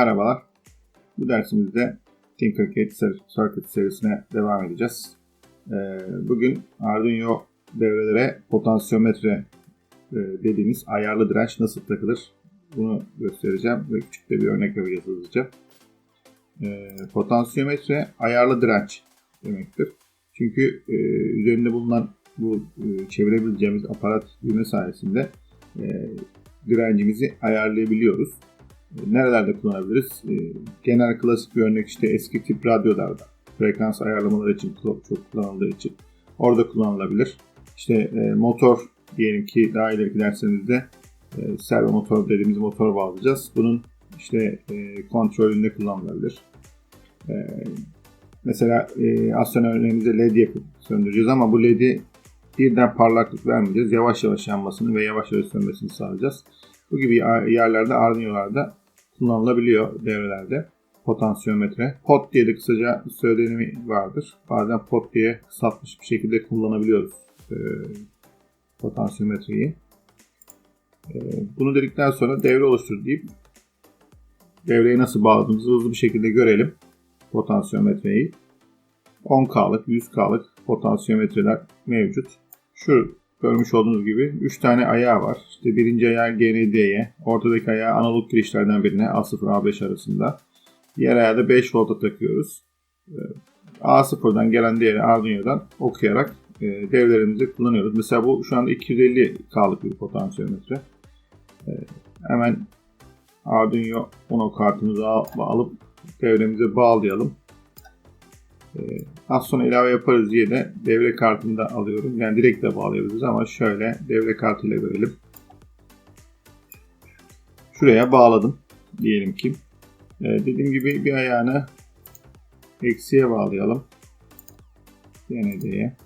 Merhabalar. Bu dersimizde Tinkercad Circuit serisine devam edeceğiz. Ee, bugün Arduino devrelere potansiyometre e, dediğimiz ayarlı direnç nasıl takılır bunu göstereceğim ve küçük de bir örnek yapacağız hızlıca. Ee, potansiyometre ayarlı direnç demektir. Çünkü e, üzerinde bulunan bu e, çevirebileceğimiz aparat düğme sayesinde direncimizi ayarlayabiliyoruz. Nerelerde kullanabiliriz? Genel klasik bir örnek işte eski tip radyolarda frekans ayarlamaları için çok, kullanıldığı için orada kullanılabilir. İşte motor diyelim ki daha ileriki derslerimizde servo motor dediğimiz motor bağlayacağız. Bunun işte kontrolünde kullanılabilir. Mesela e, az örneğimizde led yakıp söndüreceğiz ama bu led'i birden parlaklık vermeyeceğiz. Yavaş yavaş yanmasını ve yavaş yavaş sönmesini sağlayacağız. Bu gibi yerlerde Arduino'larda kullanılabiliyor devrelerde. Potansiyometre. POT diye de kısaca söylenimi vardır. Bazen POT diye kısaltmış bir şekilde kullanabiliyoruz e, potansiyometreyi. E, bunu dedikten sonra devre oluştur deyip devreye nasıl bağladığımızı hızlı bir şekilde görelim. Potansiyometreyi. 10K'lık, 100K'lık potansiyometreler mevcut. Şu görmüş olduğunuz gibi 3 tane ayağı var. İşte birinci ayağı GND'ye, ortadaki ayağı analog girişlerden birine A0 A5 arasında. Diğer ayağı da 5 volta takıyoruz. Ee, A0'dan gelen değeri Arduino'dan okuyarak e, devlerimizi kullanıyoruz. Mesela bu şu anda 250K'lık bir potansiyometre. Ee, hemen Arduino Uno kartımızı alıp devremize bağlayalım. Ee, az sonra ilave yaparız diye de devre kartını da alıyorum. Yani direkt de bağlayabiliriz ama şöyle devre kartıyla görelim. Şuraya bağladım diyelim ki. Ee, dediğim gibi bir ayağını eksiye bağlayalım. DND'ye.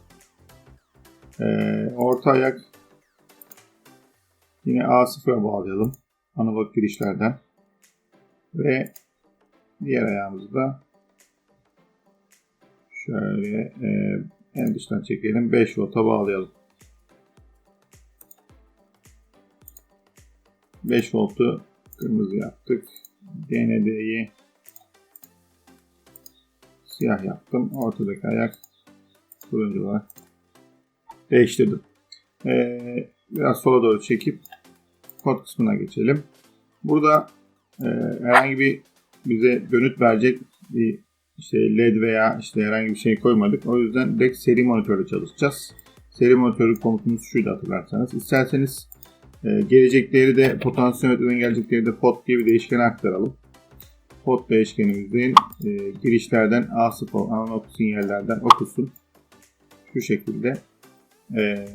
Ee, orta ayak yine A0'a bağlayalım. Analog girişlerden. Ve diğer ayağımızı da Şöyle e, en dıştan çekelim. 5 volta bağlayalım. 5 voltu kırmızı yaptık. DND'yi siyah yaptım. Ortadaki ayak turuncu olarak değiştirdim. Ee, biraz sola doğru çekip kod kısmına geçelim. Burada e, herhangi bir bize dönüt verecek bir işte led veya işte herhangi bir şey koymadık. O yüzden direkt seri monitörle çalışacağız. Seri monitörü komutumuz şuydu hatırlarsanız. İsterseniz e, gelecekleri de potansiyometreden gelecekleri de pot diye bir değişkene aktaralım. Pot değişkenimizin e, girişlerden A0 analog sinyallerden okusun. Şu şekilde e,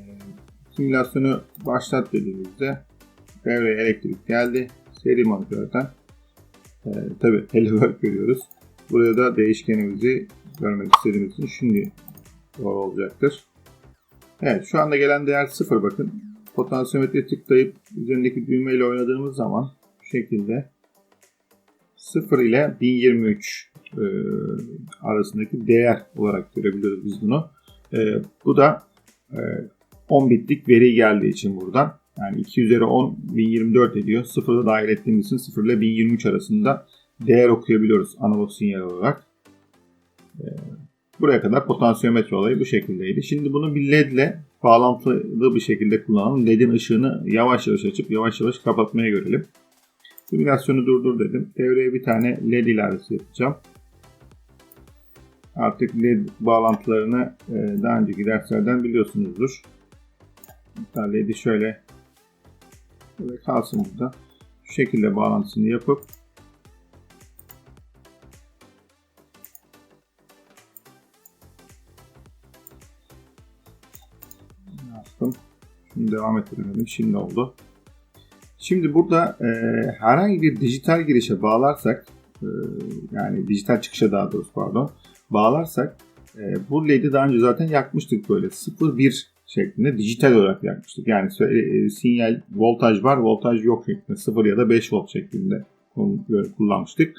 simülasyonu başlat dediğimizde devreye elektrik geldi. Seri monitörden e, tabi hello world görüyoruz. Buraya da değişkenimizi görmek istediğimiz için şimdi doğru olacaktır. Evet şu anda gelen değer 0 bakın. Potansiyometre tıklayıp üzerindeki düğmeyle oynadığımız zaman bu şekilde 0 ile 1023 e, arasındaki değer olarak görebiliyoruz biz bunu. E, bu da e, 10 bitlik veri geldiği için buradan. Yani 2 üzeri 10 1024 ediyor. 0'da dahil ettiğimiz için 0 ile 1023 arasında değer okuyabiliyoruz analog sinyal olarak. Ee, buraya kadar potansiyometre olayı bu şekildeydi. Şimdi bunu bir led ile bağlantılı bir şekilde kullanalım. LED'in ışığını yavaş yavaş açıp yavaş yavaş kapatmaya görelim. Simülasyonu durdur dedim. Devreye bir tane led ilavesi yapacağım. Artık led bağlantılarını e, daha önceki derslerden biliyorsunuzdur. Hatta led'i şöyle, şöyle kalsın burada. Şu şekilde bağlantısını yapıp Şimdi devam ettiremedim. Şimdi oldu. Şimdi burada e, herhangi bir dijital girişe bağlarsak e, yani dijital çıkışa daha doğrusu pardon bağlarsak e, bu LED'i daha önce zaten yakmıştık böyle 0-1 şeklinde dijital olarak yakmıştık. Yani e, e, sinyal voltaj var voltaj yok şeklinde 0 ya da 5 volt şeklinde kullanmıştık.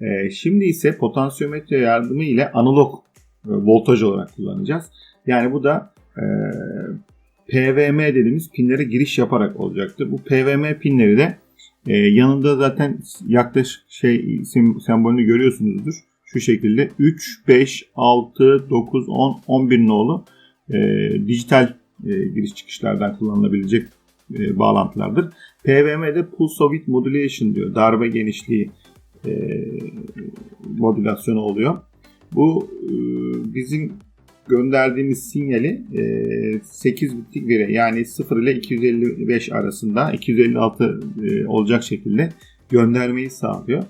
E, şimdi ise potansiyometre yardımı ile analog e, voltaj olarak kullanacağız. Yani bu da e, PVM dediğimiz pinlere giriş yaparak olacaktır. Bu PVM pinleri de Ee, yanında zaten yaklaşık şey sim, sembolünü görüyorsunuzdur. Şu şekilde 3, 5, 6, 9, 10, 11 nolu e, dijital e, giriş çıkışlardan kullanılabilecek e, bağlantılardır. PWM'de Pulse Width Modulation diyor. Darbe genişliği e, modülasyonu oluyor. Bu e, bizim gönderdiğimiz sinyali e, 8 bitlik veri yani 0 ile 255 arasında 256 e, olacak şekilde göndermeyi sağlıyor.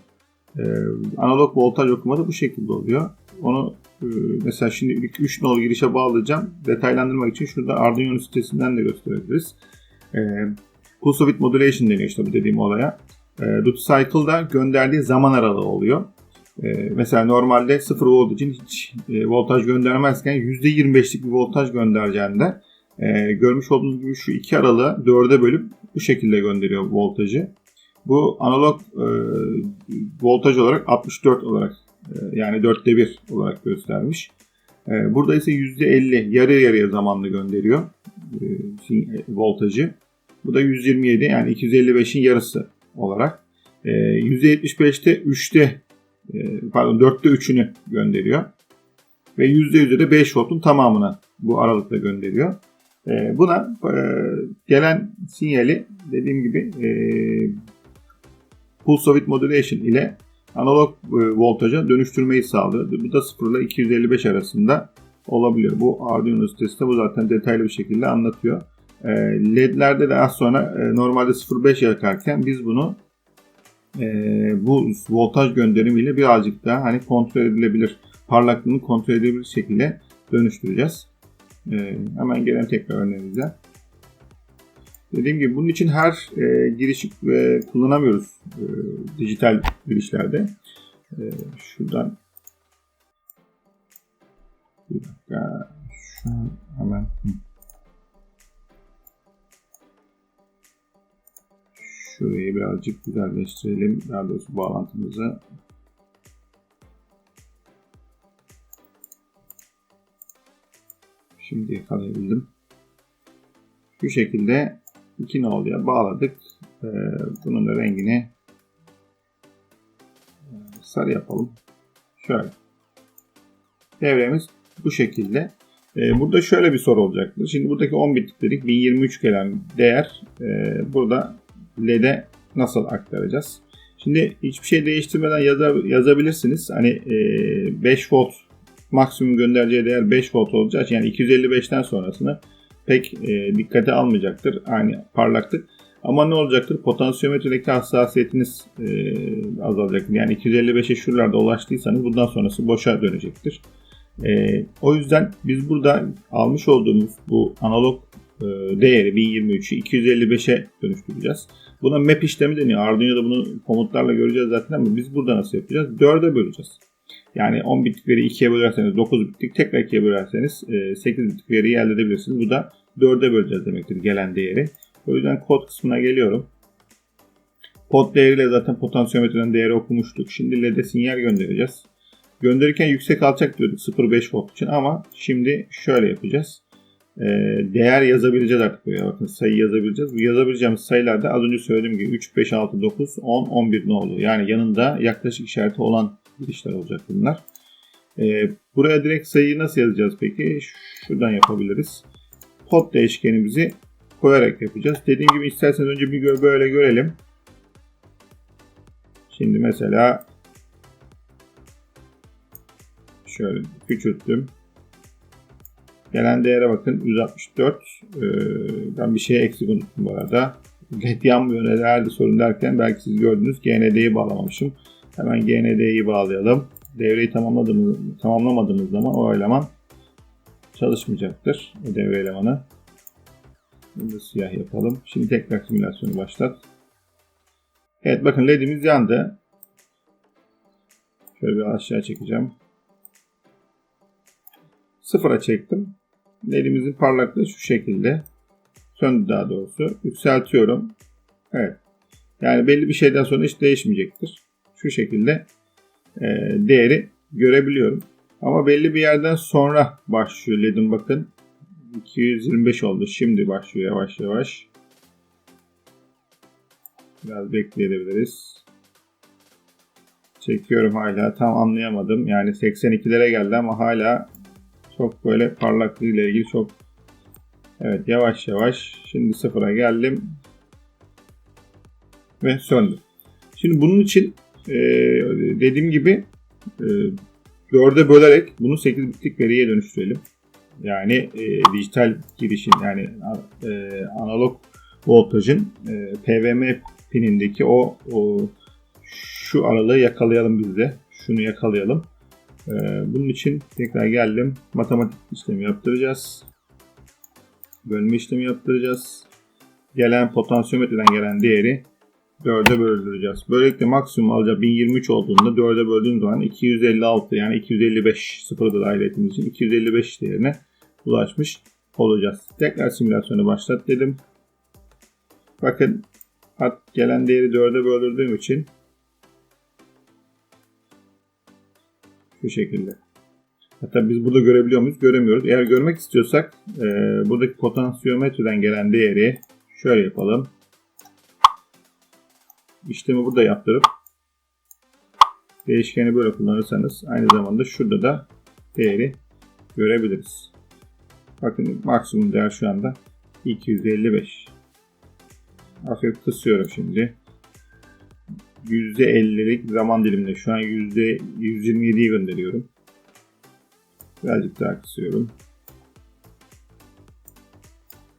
E, analog voltaj okuma da bu şekilde oluyor. Onu e, mesela şimdi 3 nol girişe bağlayacağım. Detaylandırmak için şurada Arduino sitesinden de gösterebiliriz. E, Pulse Width Modulation deniyor işte bu dediğim olaya. E, Duty Cycle'da gönderdiği zaman aralığı oluyor. E, mesela normalde 0 volt için hiç e, voltaj göndermezken %25'lik bir voltaj göndereceğinde e, görmüş olduğunuz gibi şu iki aralığı 4'e bölüp bu şekilde gönderiyor voltajı. Bu analog e, voltaj olarak 64 olarak e, yani 4'te 1 olarak göstermiş. E, burada ise %50 yarı yarıya zamanla gönderiyor e, voltajı. Bu da 127 yani 255'in yarısı olarak. E, %75'te 3'te e, pardon 4'te 3'ünü gönderiyor. Ve %100'de de 5 voltun tamamını bu aralıkta gönderiyor. E, buna e, gelen sinyali dediğim gibi e, pulse width modulation ile analog e, voltaja dönüştürmeyi sağlıyor. Bu da 0 ile 255 arasında olabiliyor. Bu Arduino sitesinde bu zaten detaylı bir şekilde anlatıyor. LED'lerde de az sonra normalde 0.5 yakarken biz bunu bu voltaj gönderimiyle birazcık daha hani kontrol edilebilir, parlaklığını kontrol edilebilir şekilde dönüştüreceğiz. Hemen gelelim tekrar örneğimize. Dediğim gibi bunun için her e, girişi e, kullanamıyoruz e, dijital girişlerde. E, şuradan bir dakika şu hemen şurayı birazcık güzelleştirelim. Daha doğrusu bağlantımızı Şimdi yakalayabildim. Bu şekilde iki noluya bağladık. Ee, bunun da rengini e, sarı yapalım. Şöyle. Devremiz bu şekilde. Ee, burada şöyle bir soru olacaktır. Şimdi buradaki 10 bitlik dedik. 1023 gelen değer e, burada LED'e nasıl aktaracağız? Şimdi hiçbir şey değiştirmeden yazabilirsiniz. Hani 5 e, volt maksimum göndereceği değer 5 volt olacak. Yani 255'ten sonrasını pek e, dikkate almayacaktır. Aynı parlaklık. Ama ne olacaktır? Potansiyometredeki hassasiyetiniz e, azalacaktır. Yani 255'e şuralarda ulaştıysanız bundan sonrası boşa dönecektir. E, o yüzden biz burada almış olduğumuz bu analog değeri 1023'ü 255'e dönüştüreceğiz. Buna map işlemi deniyor. Arduino'da bunu komutlarla göreceğiz zaten ama biz burada nasıl yapacağız? 4'e böleceğiz. Yani 10 bitlik veriyi 2'ye bölerseniz 9 bitlik, tekrar 2'ye bölerseniz 8 e, bitlik veriyi elde edebilirsiniz. Bu da 4'e böleceğiz demektir gelen değeri. O yüzden kod kısmına geliyorum. Pod değeriyle zaten potansiyometrenin değeri okumuştuk. Şimdi LED'e sinyal göndereceğiz. Gönderirken yüksek alçak diyorduk 0.5 volt için ama şimdi şöyle yapacağız. Ee, değer yazabileceğiz artık buraya bakın sayı yazabileceğiz. Bu yazabileceğimiz sayılar da az önce söylediğim gibi 3, 5, 6, 9, 10, 11 ne oldu? Yani yanında yaklaşık işareti olan girişler olacak bunlar. Ee, buraya direkt sayıyı nasıl yazacağız peki? Şuradan yapabiliriz. Pot değişkenimizi koyarak yapacağız. Dediğim gibi isterseniz önce bir böyle görelim. Şimdi mesela şöyle küçülttüm. Gelen değere bakın 164. Ee, ben bir şey eksik unuttum bu arada. LED yanmıyor nerede sorun derken belki siz gördünüz GND'yi bağlamamışım. Hemen GND'yi bağlayalım. Devreyi tamamladığımız, tamamlamadığımız zaman o eleman çalışmayacaktır. O devre elemanı. Bunu da siyah yapalım. Şimdi tekrar simülasyonu başlat. Evet bakın ledimiz yandı. Şöyle bir aşağı çekeceğim. Sıfıra çektim. Ledimizin parlaklığı şu şekilde. Söndü daha doğrusu. Yükseltiyorum. Evet. Yani belli bir şeyden sonra hiç değişmeyecektir şu şekilde e, değeri görebiliyorum. Ama belli bir yerden sonra başlıyor LED'in bakın. 225 oldu. Şimdi başlıyor yavaş yavaş. Biraz bekleyebiliriz. Çekiyorum hala. Tam anlayamadım. Yani 82'lere geldi ama hala çok böyle parlaklığı ile ilgili çok Evet yavaş yavaş şimdi sıfıra geldim ve söndü. Şimdi bunun için e, dediğim gibi e, 4'e bölerek bunu 8 bitlik veriye dönüştürelim. Yani e, dijital girişin yani e, analog voltajın PWM pinindeki o, o şu aralığı yakalayalım biz de. Şunu yakalayalım. E, bunun için tekrar geldim. Matematik işlemi yaptıracağız. Bölme işlemi yaptıracağız. Gelen potansiyometreden gelen değeri 4'e böldüreceğiz. Böylelikle maksimum alacağı 1023 olduğunda 4'e böldüğüm zaman 256 yani 255 sıfırı da dahil ettiğimiz için 255 değerine ulaşmış olacağız. Tekrar simülasyonu başlat dedim. Bakın at gelen değeri 4'e böldürdüğüm için şu şekilde. Hatta biz burada görebiliyor muyuz? Göremiyoruz. Eğer görmek istiyorsak e, buradaki potansiyometreden gelen değeri şöyle yapalım. İşlemi burada yaptırıp değişkeni böyle kullanırsanız aynı zamanda şurada da değeri görebiliriz. Bakın maksimum değer şu anda 255. Hafif kısıyorum şimdi. %50'lik zaman diliminde şu an %127'yi gönderiyorum. Birazcık daha kısıyorum.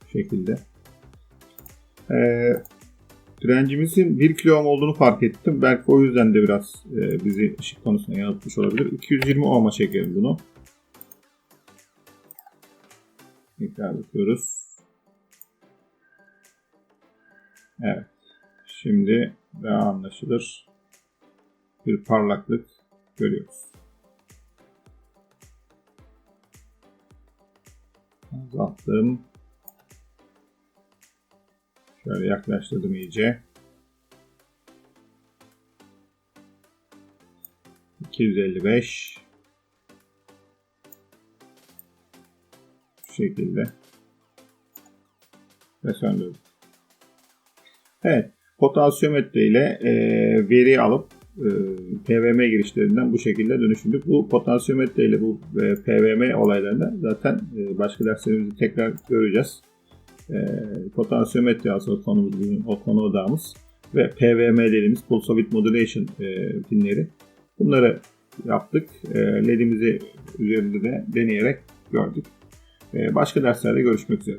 Bu şekilde. Ee, direncimizin 1 kilo ohm olduğunu fark ettim. Belki o yüzden de biraz e, bizi ışık konusunda yanıltmış olabilir. 220 ohm'a çekelim bunu. Tekrar bakıyoruz. Evet. Şimdi daha anlaşılır bir parlaklık görüyoruz. Azalttım. Şöyle yaklaştırdım iyice. 255 Şu şekilde ve söndürdüm. Evet, potansiyometre ile e, veri alıp e, PWM girişlerinden bu şekilde dönüştürdük. Bu potansiyometre ile bu e, PWM olaylarında zaten e, başka derslerimizde tekrar göreceğiz. E, potansiyometre aslında konumuz bugün o konu odağımız ve PWM dediğimiz Pulse Width Modulation e, pinleri. Bunları yaptık. E, LED'imizi üzerinde de deneyerek gördük. E, başka derslerde görüşmek üzere.